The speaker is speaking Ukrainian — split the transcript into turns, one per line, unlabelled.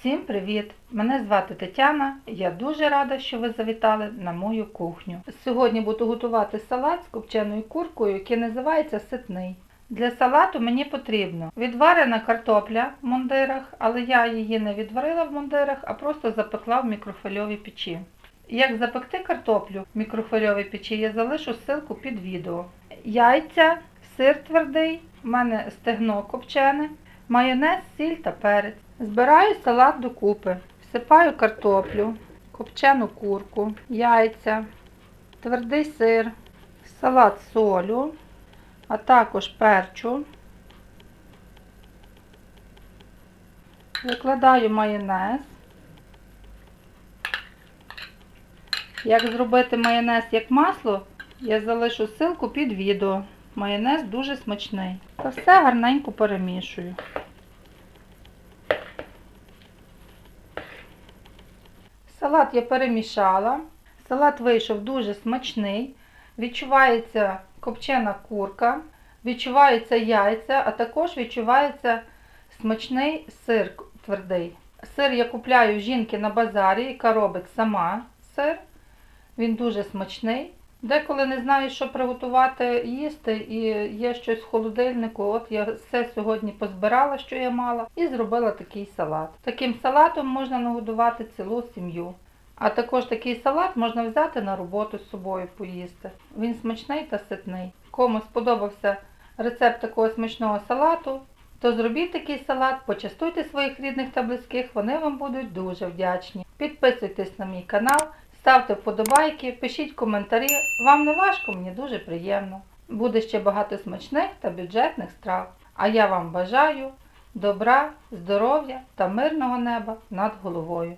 Всім привіт! Мене звати Тетяна. Я дуже рада, що ви завітали на мою кухню. Сьогодні буду готувати салат з копченою куркою, який називається ситний. Для салату мені потрібно відварена картопля в мундирах, але я її не відварила в мундирах, а просто запекла в мікрохвильовій печі. Як запекти картоплю в мікрохвильовій печі, я залишу ссылку під відео. Яйця, сир твердий, в мене стегно копчене, майонез, сіль та перець. Збираю салат докупи. Всипаю картоплю, копчену курку, яйця, твердий сир, салат солю, а також перчу. Викладаю майонез. Як зробити майонез як масло, я залишу ссылку під відео. Майонез дуже смачний. Та все гарненько перемішую. Салат я перемішала. Салат вийшов дуже смачний. Відчувається копчена курка, відчуваються яйця, а також відчувається смачний сир твердий. Сир я купляю жінки на базарі, яка робить сама сир. Він дуже смачний. Деколи не знаю, що приготувати їсти, і є щось в холодильнику. От я все сьогодні позбирала, що я мала, і зробила такий салат. Таким салатом можна нагодувати цілу сім'ю. А також такий салат можна взяти на роботу з собою поїсти. Він смачний та ситний. Кому сподобався рецепт такого смачного салату, то зробіть такий салат, почастуйте своїх рідних та близьких, вони вам будуть дуже вдячні. Підписуйтесь на мій канал. Ставте вподобайки, пишіть коментарі. Вам не важко, мені дуже приємно. Буде ще багато смачних та бюджетних страв. А я вам бажаю добра, здоров'я та мирного неба над головою.